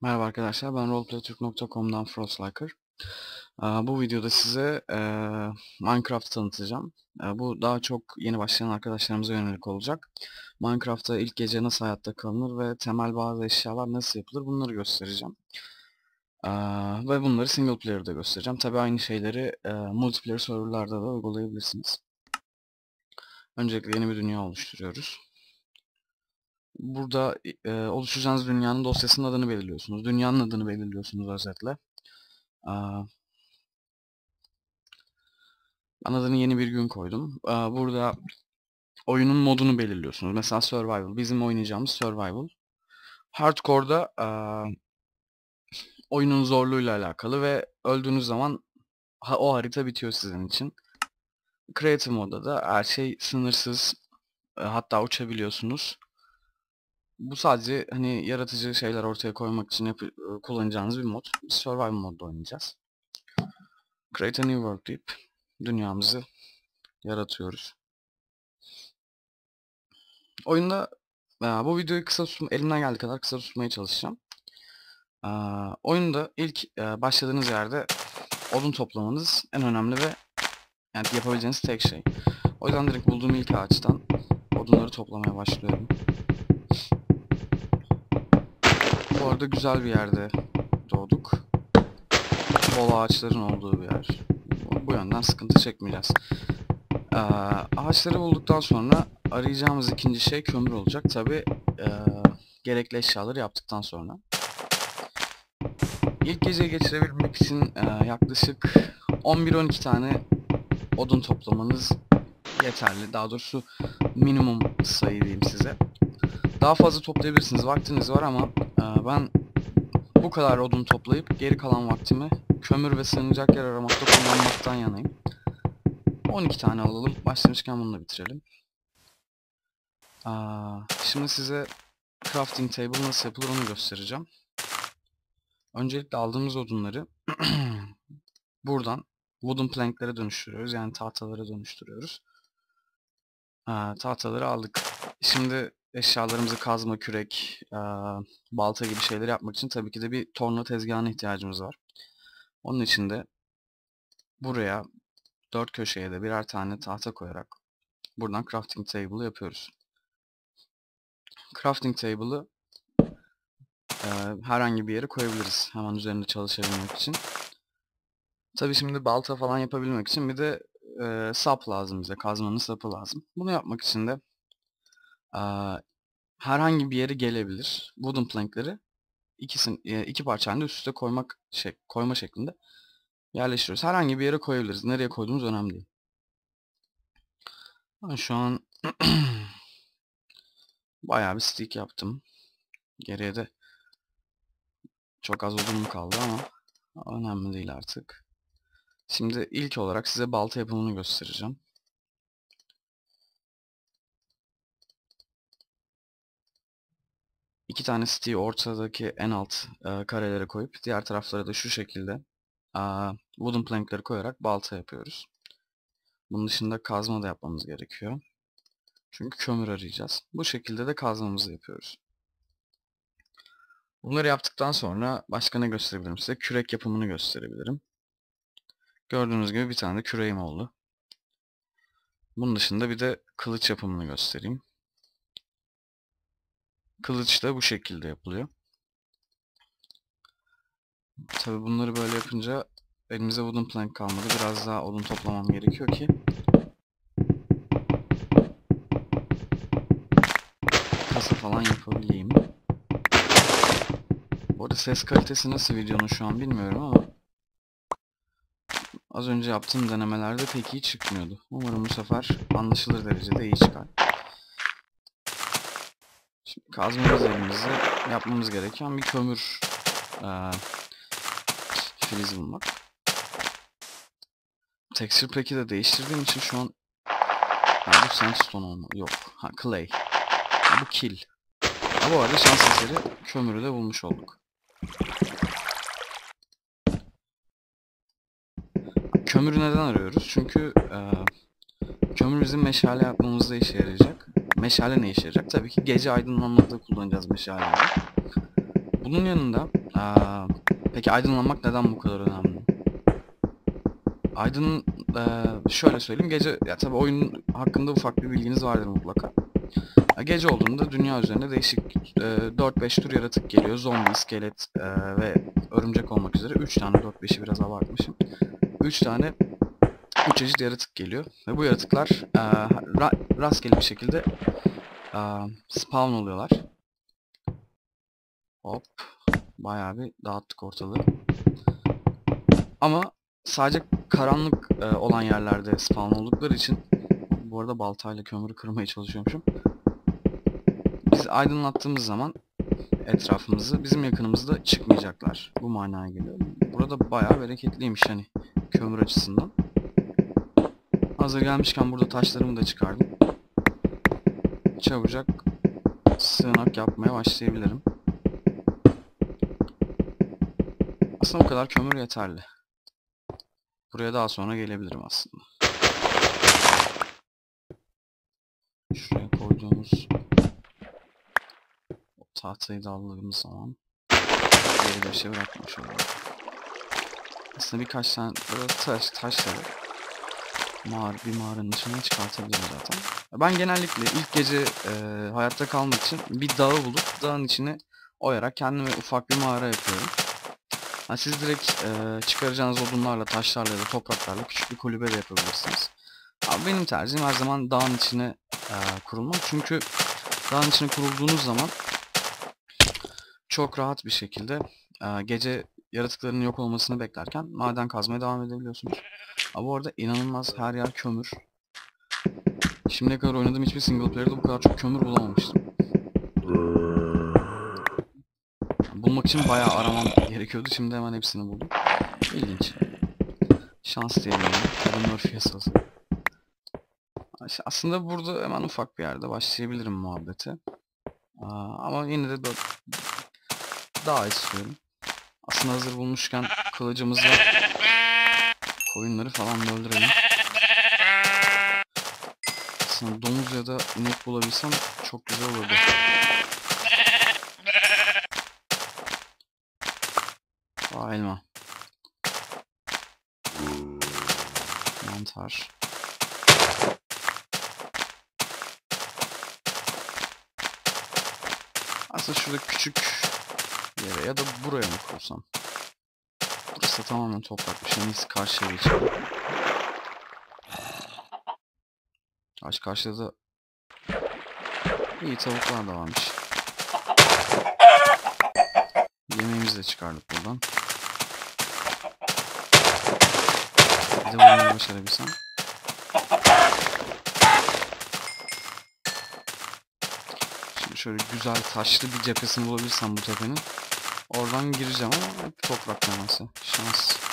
Merhaba arkadaşlar, ben roleplaytürk.com'dan Frostliker. Bu videoda size Minecraft tanıtacağım. Bu daha çok yeni başlayan arkadaşlarımıza yönelik olacak. Minecraft'ta ilk gece nasıl hayatta kalınır ve temel bazı eşyalar nasıl yapılır bunları göstereceğim. Ve bunları single player'da göstereceğim. Tabi aynı şeyleri multiplayer serverlarda da uygulayabilirsiniz. Öncelikle yeni bir dünya oluşturuyoruz. Burada e, oluşturacağınız dünyanın dosyasının adını belirliyorsunuz. Dünyanın adını belirliyorsunuz özetle. Ben adını yeni bir gün koydum. Aa, burada oyunun modunu belirliyorsunuz. Mesela Survival. Bizim oynayacağımız Survival. Hardcore'da aa, oyunun zorluğuyla alakalı ve öldüğünüz zaman ha, o harita bitiyor sizin için. Creative modda da her şey sınırsız. Hatta uçabiliyorsunuz. Bu sadece hani yaratıcı şeyler ortaya koymak için kullanacağınız bir mod. Biz Survival modda oynayacağız. Create a new world deyip dünyamızı yaratıyoruz. Oyunda bu videoyu kısa tutma, elimden geldiği kadar kısa tutmaya çalışacağım. Oyunda ilk başladığınız yerde odun toplamanız en önemli ve yani yapabileceğiniz tek şey. O yüzden direkt bulduğum ilk ağaçtan odunları toplamaya başlıyorum. Bu arada güzel bir yerde doğduk. Bol ağaçların olduğu bir yer. Bu yönden sıkıntı çekmeyeceğiz. Ee, ağaçları bulduktan sonra arayacağımız ikinci şey kömür olacak. Tabi e, gerekli eşyaları yaptıktan sonra. İlk geceyi geçirebilmek için e, yaklaşık 11-12 tane odun toplamanız yeterli. Daha doğrusu minimum sayı diyeyim size. Daha fazla toplayabilirsiniz. Vaktiniz var ama ben bu kadar odun toplayıp geri kalan vaktimi kömür ve sığınacak yer aramakta kullanmaktan yanayım. 12 tane alalım. Başlamışken bununla bitirelim. Aa, şimdi size crafting table nasıl yapılır onu göstereceğim. Öncelikle aldığımız odunları buradan wooden plank'lere dönüştürüyoruz. Yani tahtalara dönüştürüyoruz. Aa, tahtaları aldık. Şimdi eşyalarımızı kazma, kürek, e, balta gibi şeyler yapmak için tabii ki de bir torna tezgahına ihtiyacımız var. Onun için de buraya dört köşeye de birer tane tahta koyarak buradan crafting table'ı yapıyoruz. Crafting table'ı e, herhangi bir yere koyabiliriz. Hemen üzerinde çalışabilmek için. Tabii şimdi balta falan yapabilmek için bir de e, sap lazım bize. Kazmanın sapı lazım. Bunu yapmak için de herhangi bir yere gelebilir. Wooden plankleri ikisini iki parça halinde üst üste koymak şey, koyma şeklinde yerleştiriyoruz. Herhangi bir yere koyabiliriz. Nereye koyduğumuz önemli değil. Ben şu an bayağı bir stick yaptım. Geriye de çok az odunum kaldı ama önemli değil artık. Şimdi ilk olarak size balta yapımını göstereceğim. İki tane siteyi ortadaki en alt e, karelere koyup diğer taraflara da şu şekilde e, wooden plankleri koyarak balta yapıyoruz. Bunun dışında kazma da yapmamız gerekiyor. Çünkü kömür arayacağız. Bu şekilde de kazmamızı yapıyoruz. Bunları yaptıktan sonra başka ne gösterebilirim size? Kürek yapımını gösterebilirim. Gördüğünüz gibi bir tane de küreğim oldu. Bunun dışında bir de kılıç yapımını göstereyim. Kılıç da bu şekilde yapılıyor. Tabi bunları böyle yapınca elimize wooden plank kalmadı. Biraz daha odun toplamam gerekiyor ki kasa falan yapabileyim. Bu arada ses kalitesi nasıl videonun şu an bilmiyorum ama az önce yaptığım denemelerde pek iyi çıkmıyordu. Umarım bu sefer anlaşılır derecede iyi çıkar. Şimdi kazmamız elimizde yapmamız gereken bir kömür e, filizi bulmak. Texture pack'i de değiştirdiğim için şu an ha, bu sandstone olmalı. Yok. Ha clay. Ha, bu kill. Ha, bu arada şans eseri kömürü de bulmuş olduk. Kömürü neden arıyoruz? Çünkü e, kömür bizim meşale yapmamızda işe yarayacak. Meşale ne işe yarayacak? Tabii ki gece aydınlanmada kullanacağız meşaleleri. Bunun yanında Aa, peki aydınlanmak neden bu kadar önemli? Aydın eee, şöyle söyleyeyim gece ya tabii oyun hakkında ufak bir bilginiz vardır mutlaka. Gece olduğunda dünya üzerinde değişik eee 4-5 tür yaratık geliyor. Zombi, iskelet eee, ve örümcek olmak üzere 3 tane 4-5'i biraz abartmışım. 3 tane 3 çeşit yaratık geliyor ve bu yaratıklar eee, ra- rastgele bir şekilde eee, spawn oluyorlar. Hop. Bayağı bir dağıttık ortalığı. Ama sadece karanlık e, olan yerlerde spawn oldukları için bu arada baltayla kömürü kırmaya çalışıyormuşum. Biz aydınlattığımız zaman etrafımızı bizim yakınımızda çıkmayacaklar. Bu manaya geliyor. Burada bayağı bereketliymiş hani kömür açısından. Hazır gelmişken burada taşlarımı da çıkardım. Çabucak sığınak yapmaya başlayabilirim. Aslında bu kadar kömür yeterli. Buraya daha sonra gelebilirim aslında. Şuraya koyduğumuz tahtayı da aldığımız zaman geri bir şey bırakmış oluyor. Aslında birkaç tane taş, taşları mağara, bir mağaranın içine çıkartabilirim zaten. Ben genellikle ilk gece e, hayatta kalmak için bir dağı bulup dağın içine oyarak kendime ufak bir mağara yapıyorum. Ha, siz direkt e, çıkaracağınız odunlarla, taşlarla da topraklarla küçük bir kulübe de yapabilirsiniz. Ama benim tercihim her zaman dağın içine e, kurulmak. Çünkü dağın içine kurulduğunuz zaman çok rahat bir şekilde e, gece yaratıkların yok olmasını beklerken maden kazmaya devam edebiliyorsunuz. Ama bu arada inanılmaz her yer kömür. Şimdiye kadar oynadığım hiçbir single player'da bu kadar çok kömür bulamamıştım. Bulmak için bayağı aramam gerekiyordu. Şimdi hemen hepsini buldum. İlginç. Şans diyelim. Adam Murphy Aslında burada hemen ufak bir yerde başlayabilirim muhabbete. Aa, ama yine de daha istiyorum. Aslında hazır bulmuşken kılıcımızla koyunları falan da öldürelim. Aslında domuz ya da inek bulabilsem çok güzel olurdu. Aa, elma. Mantar. Aslında şurada küçük yere ya da buraya mı kursam? Burası tamamen toprakmış. En iyisi karşıya geçelim. Aç karşıda da iyi tavuklar da varmış. Yemeğimizi de çıkardık buradan. Bir de bunu başarabilsem. Şimdi şöyle güzel taşlı bir cephesini bulabilirsem bu tepenin. Oradan gireceğim ama hep toprak teması. Şans.